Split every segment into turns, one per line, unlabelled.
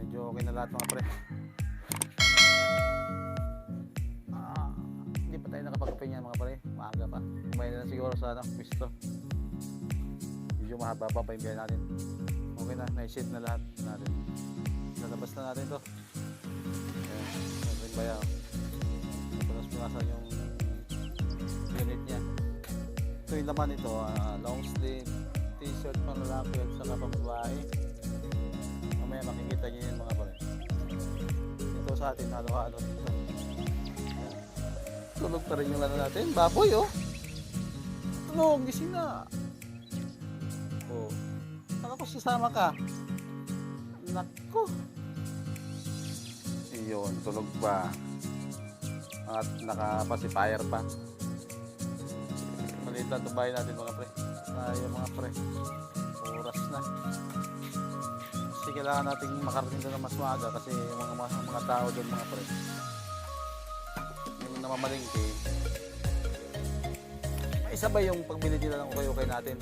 medyo okay na lahat mga pre. Ah, hindi pa tayo nakapagkape niyan mga pre. Maaga pa. Kumain na siguro sa ano, pisto. Medyo mahaba pa pa yung biyahe natin. Okay na, na-set na lahat natin. Lalabas na natin to. Ayan, sabi ba yan? Punas-punasan yung unit niya. Ito yung laman nito, ah, long sleeve, t-shirt pang lalaki at saka pang babae. Mamaya makikita niyo yun mga pare. Ito sa atin, halo-halo. Ayan. Tulog pa rin yung lano natin. Baboy oh. Tulog, gising na. Oh. Kala ko sasama ka. Nako. Iyon, tulog pa. At nakapasipayer pa. Maliit lang itong bahay natin mga pre. Tayo mga pre. Oras na. Kasi kailangan nating makarating doon ng mas maaga kasi yung mga, mga, mga tao doon mga pre. Yung namamalingki. Isa ba yung pagbili nila ng ukay-ukay natin?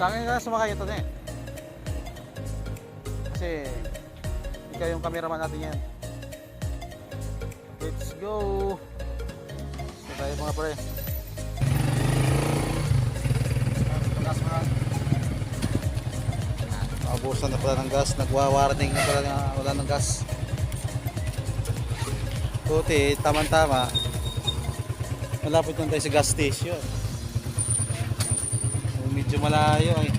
Sa akin ka sumakay ito na eh. Kasi ikaw yung cameraman natin yan. Let's go! Gusto tayo mga pre. Naubusan na pala ng gas. Nagwa-warning na pala na wala ng gas. Buti, tama-tama. Malapit lang tayo sa gas station. So, medyo malayo eh.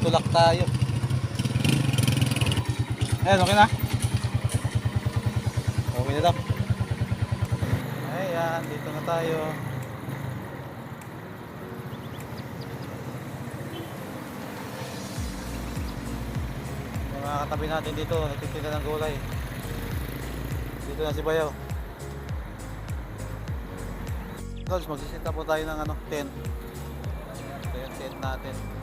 Tulak tayo. Ayan, okay na? Okay na daw. Ayan, dito na tayo. Katabi natin dito, nagtitinda ng gulay. Dito na si Bayaw. Tolls, magsisita po tayo ng ano, tent. Ito yung tent natin.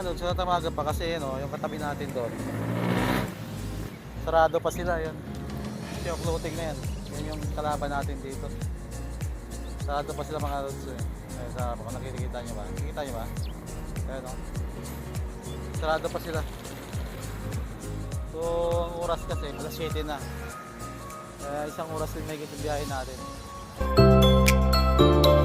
Lods, sa tamaga pa kasi no, yung katabi natin doon. Sarado pa sila yun. Yung clothing na yan. Yan yung kalaban natin dito. Sarado pa sila mga lods eh. Ayun sa baka nakikita nyo ba? Nakikita nyo ba? Ayun no. Sarado pa sila. So, ang oras kasi, alas 7 na. Kaya isang oras din may biyahe natin. Ayan,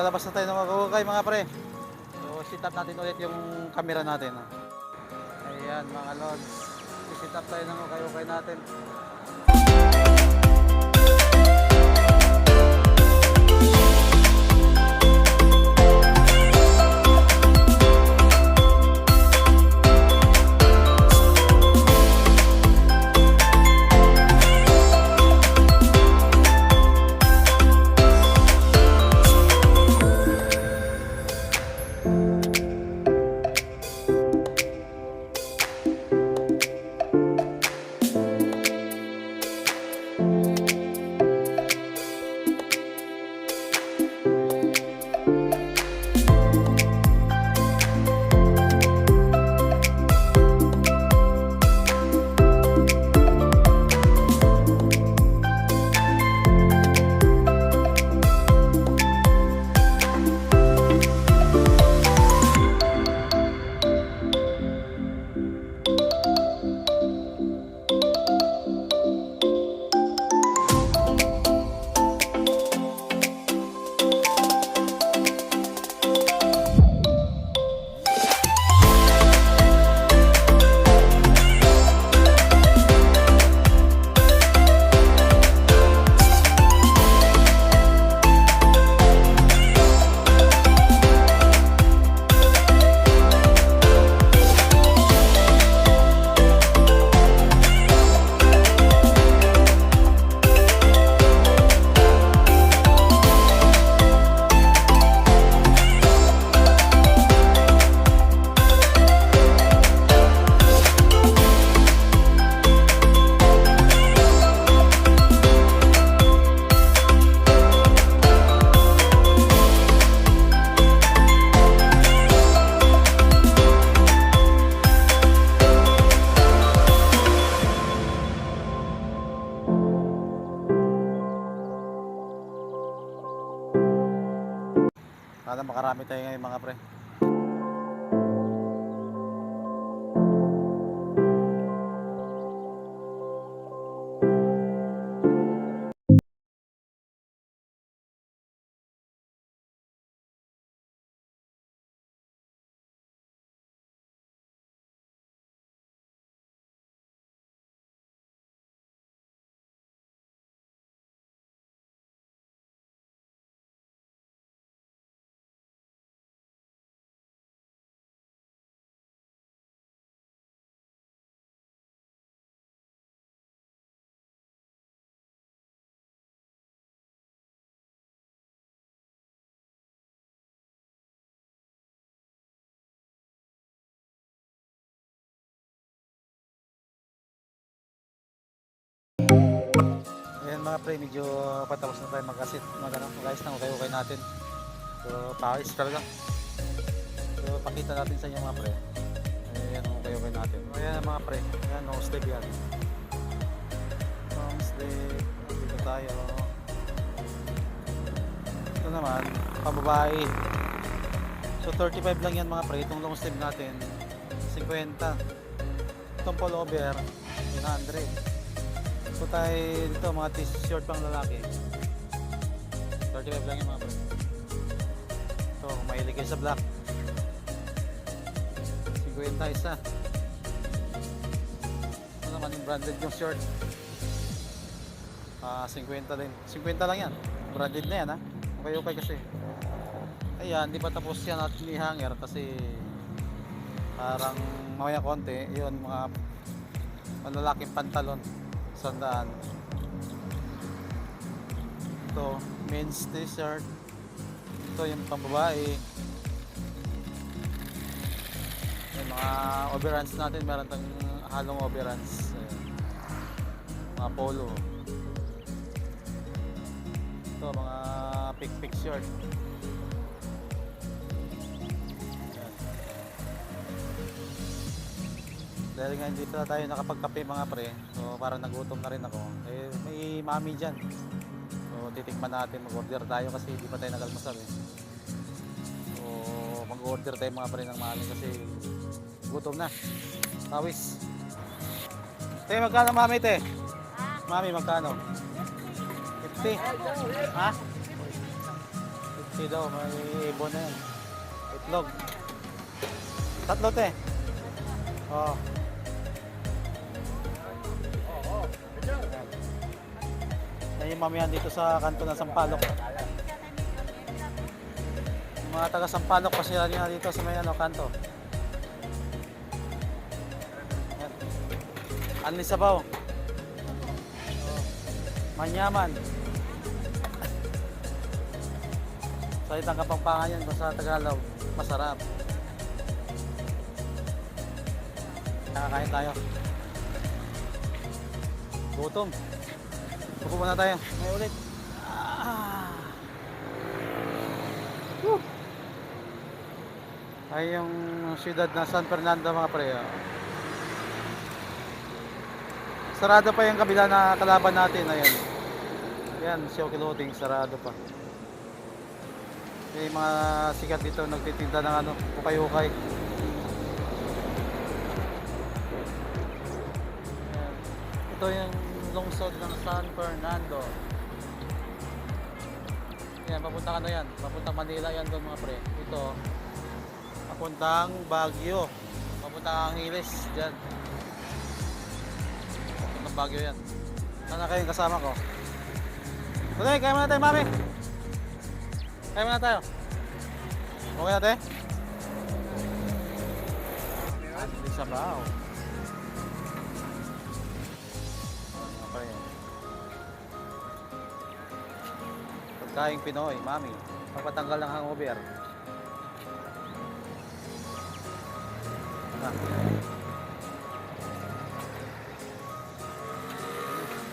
okay na. Tayo ng mga kukay mga pre. So, sit up natin ulit yung camera natin. Ayan, mga lods. Sit up tayo ng kukay-kukay natin. Sana makarami tayo ngayon mga pre. Ayan mga pre, medyo patapos na tayo mag-asit. Mag, ano, mag-ayos na, okay-okay natin. So, pawis talaga. So, pakita natin sa inyo mga pre. Ayan, okay-okay natin. Ayan mga pre, ayan, no step yan. Long step, dito tayo. Ito naman, pababae. So, 35 lang yan mga pre, itong long sleeve natin, 50. Itong pullover, 100. So tayo dito mga t-shirt pang lalaki. 35 lang yung mga bro. Kung mahilig kayo sa black. 50 isa. Ito naman yung branded yung shirt. Ah, 50 din. 50 lang yan. Branded na yan ha. Okay okay kasi. Ayan, di pa tapos yan at ni hanger kasi parang mamaya konti. Yun mga malalaking pantalon sandaan. Ito men's t-shirt. Ito yung pambabae. Yung mga overruns natin meron tayong halong overruns mga polo. Ito mga pick pick shirt dahil nga hindi pa tayo nakapagkape mga pre. So parang nagutom na rin ako. Eh may mami dyan. So titikman natin mag order tayo kasi hindi pa tayo nagalmasal eh. So mag order tayo mga pre ng mami kasi gutom na. Tawis te magkano mami te? Mami magkano? 50 ha? 50 daw may ibon na yan itlog. Tatlo te. Oh yung mamihan dito sa kanto ng Sampaloc. Yung mga taga Sampaloc kasi yan nga dito sa may ano, kanto. Anli Sabaw. Manyaman. Salitang kapampangan yan sa Tagalog. Masarap. Nakakain tayo. Gutom. Upo muna tayo. May ulit. Ah. Woo. Ay yung siyudad na San Fernando mga pre. ah. Sarado pa yung kabila na kalaban natin. Ayan. Yan, Sioki Loading. Sarado pa. May mga sikat dito nagtitinda ng ano, ukay-ukay. Ito yung lungsod ng San Fernando. Yan, papunta ka na yan. Papuntang Manila yan doon mga pre. Ito, papuntang Baguio. Papuntang Angeles dyan. Papuntang Baguio yan. Sana kayong kasama ko. Tuloy, kaya muna tayo, mami. Kaya muna tayo. Okay na, te? Anli Sabaw. Ano Pagkaing Pinoy, mami. Papatanggal ng hangover. Ah.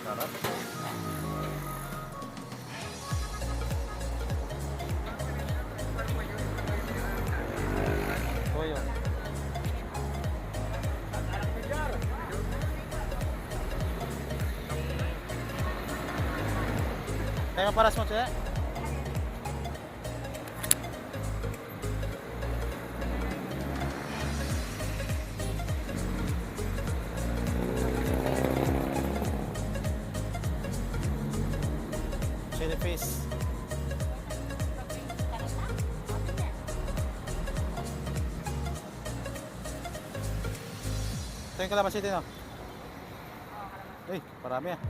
Sarap. Toyo. Tayo paras mo siya. Ito yung kalamansi din, oh. Uy, parami ah.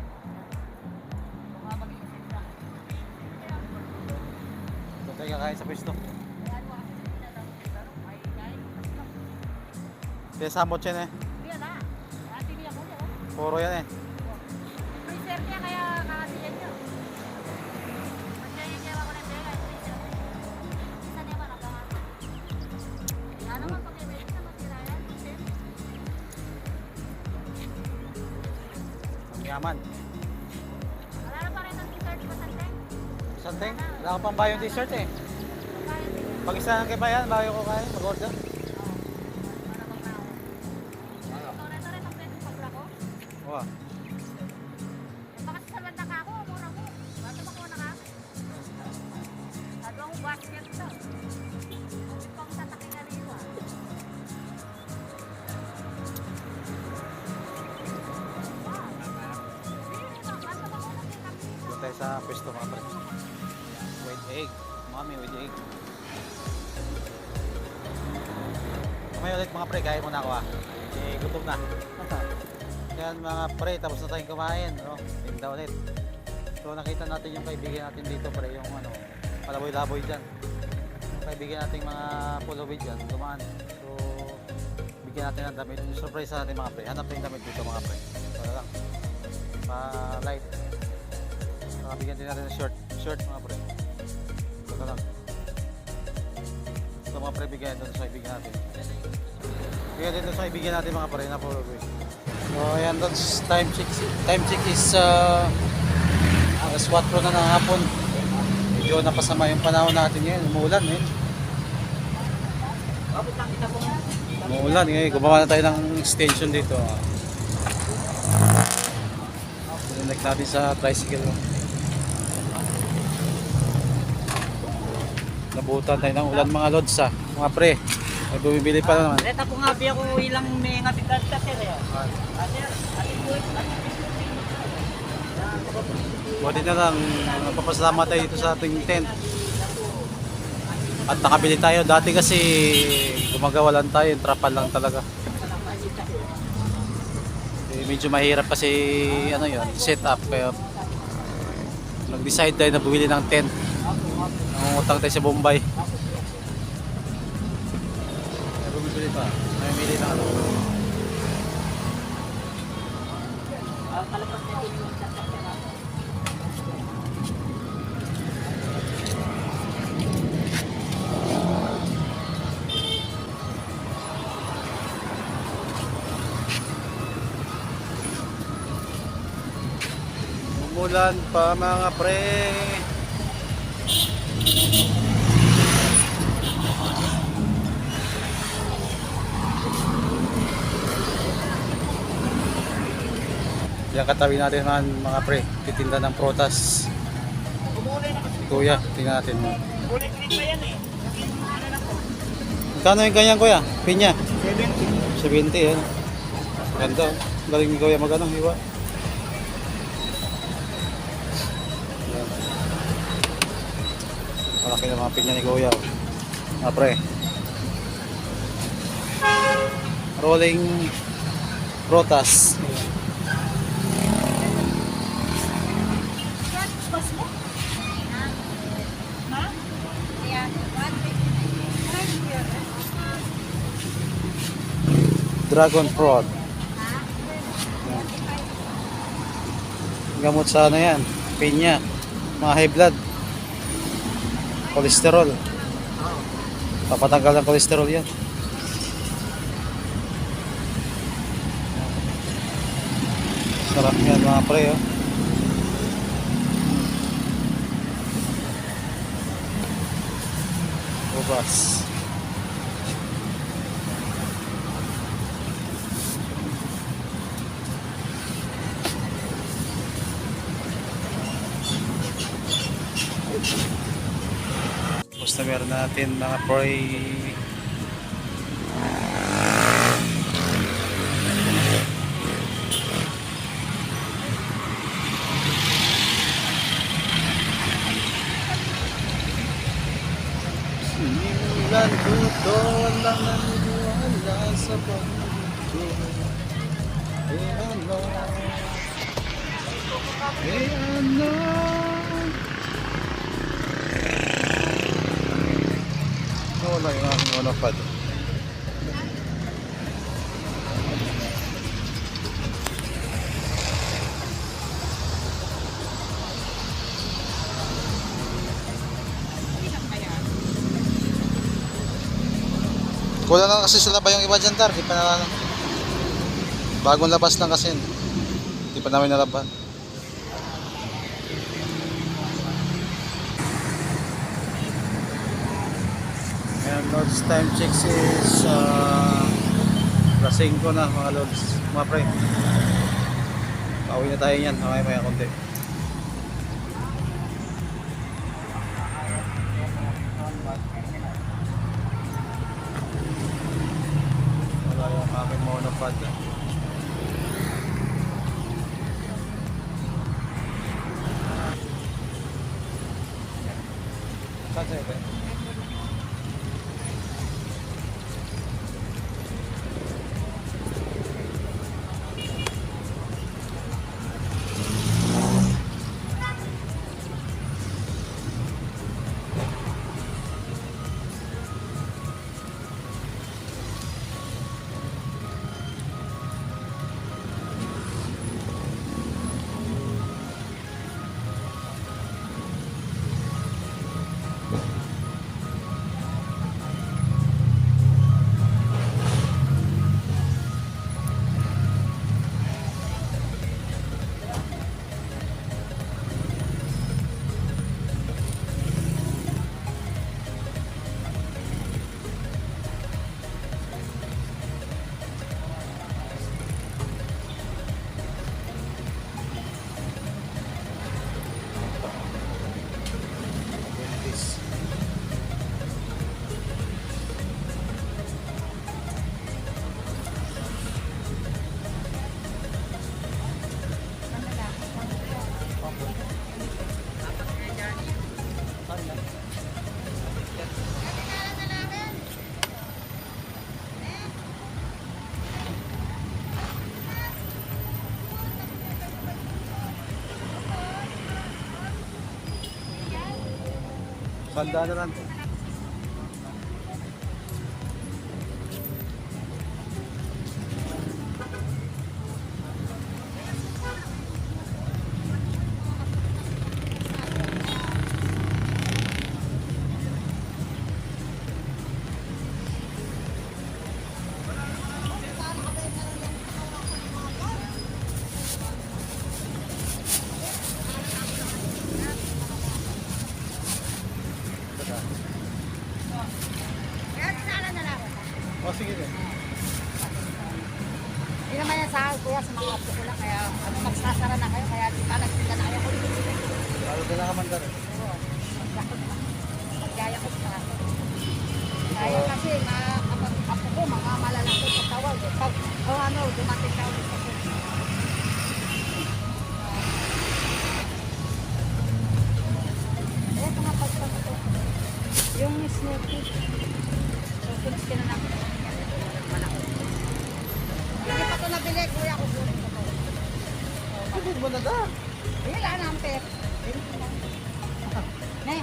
Ito tayo kakain sa pwesto. Kaya samot yan eh. Puro yan eh. Pang bayong dessert eh. Pag isa lang kayo ba yan, bayo ko kaya, mag-order. Wow. Pre, tapos na tayong kumain. No? Tinda ulit. So nakita natin yung kaibigan natin dito pre, yung ano, palaboy-laboy dyan. Yung kaibigan nating mga pulawid dyan, dumaan. So, bigyan natin ng damit. Surprise natin mga pre. Hanap yung damit dito mga pre. Wala lang. Pa-light. Saka bigyan din natin ng short. Short mga pre. Na lang. Ito mga pre, bigyan doon sa kaibigan natin. Bigyan doon sa kaibigan natin mga pre na guys. So ayan, that's time check. Time check is uh, alas 4 na ng hapon. Medyo napasama yung panahon natin ngayon. Umuulan eh. Umuulan eh. Gumawa na tayo ng extension dito. Sinek natin sa tricycle. Nabutan tayo ng ulan mga lods ah. Mga pre. May bumibili pa naman.
Reta ko nga biya ko ilang may nga bigat ka sir eh.
Buti na lang, napapasalamat tayo dito sa ating tent. At nakabili tayo. Dati kasi gumagawa lang tayo, trapal lang talaga. Eh, medyo mahirap kasi ano yun, set up. Kaya nag-decide tayo na bumili ng tent. Nangungutang tayo sa Bombay. Umulan pa mga pre. Yan katabi natin mga, mga pre. Titinda ng protas. Kuya, tingnan natin.
Eh. Ano po?
Magkano yung ganyan kuya? Pinya?
70.
70 yan. Ganda. oh. Galing ni kuya magano hiwa. Malaki na mga pinya ni kuya. oh. Mga pre. Rolling protas. Dragon. Yan. Gamot sa ano yan? Pinya. Mga high blood. Kolesterol. Papatanggal ng kolesterol yan. Sarap yan mga pre oh. Ubas. customer natin mga pre Sinimulan ko to lang naniwala sa pagmamahal Eh ano? Eh ano? Wala yung aking monopod. Kulang lang kasi sila ba yung iba dyan, Tar? Di pa na Bagong labas lang kasi. yun. Di pa namin nalaban. Ayan, Lord's time checks is uh, alas 5 na mga Lords. Mga pre. Pauwi na tayo yan. Mamaya maya konti. Sanda na lang.
Dumating na ulit ako. Eh, ito nga pagpag ito. Yung snoopy. So, kiniskin na namin. Malaki. Hindi pa ito nabili, kuya ko.
Hindi mo na da.
Hindi lang ang pera. Ne,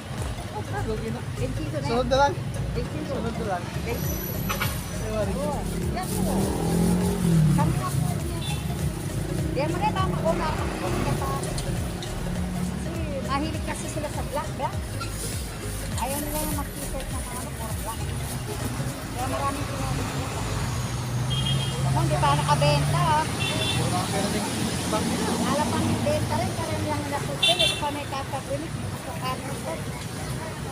Lugi na.
25 na.
Sunod na lang.
25.
Sunod na lang.
25.
Ewan ko.
Oh, yan po. Kami na po niya. Yan mo rin, mama ko na ako pa. Kasi mahilig kasi sila sa black, ba? Ayaw nila yung mag-t-shirt na mga ano, puro black. Kaya maraming nila. Ano, hindi pa nakabenta, ah.
Bang nila.
Alam pang benta rin, kaya lang na susil, ito pa may kakapinik, masukatan ko.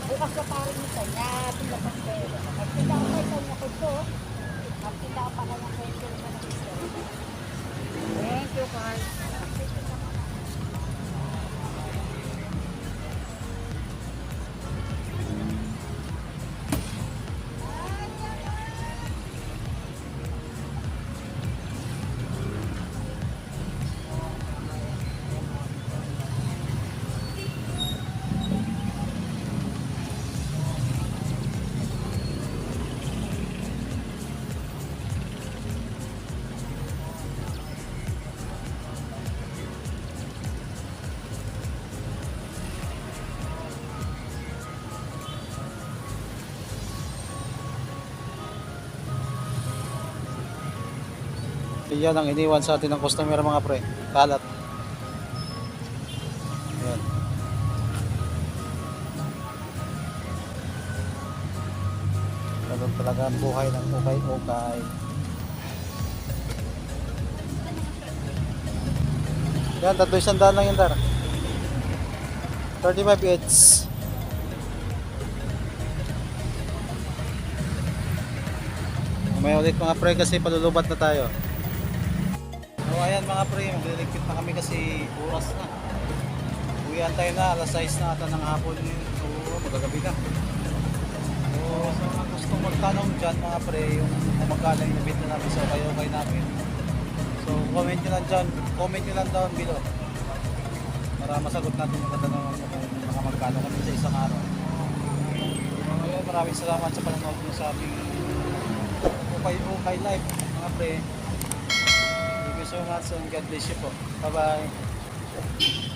Bukas na parang nito, niya, pinapang pera. Magtinda ako kayo sa ko to. Magtinda ako pa kayo sa mga Thank you, Carl.
Yan ang iniwan sa atin ng customer mga pre. Kalat. Yan. Talaga ang buhay ng ukay-ukay. Yan, tatlo isang daan lang yan dar. 35 each. May ulit mga pre kasi palulubat na tayo. So ayan mga pre, magliligpit na kami kasi oras na. Uwian tayo na, alas 6 na ata ng hapon. So magagabi na. So sa mga gustong magtanong dyan mga pre, yung magkano yung nabit na namin sa kayo kay namin. So comment nyo lang dyan, comment nyo lang down below. Para masagot natin yung katanungan mo kung magkano kami sa isang araw. So ayun, maraming salamat sa panonood nyo sa aming Ukay Ukay Live mga pre. So much and God bless you po. Bye bye.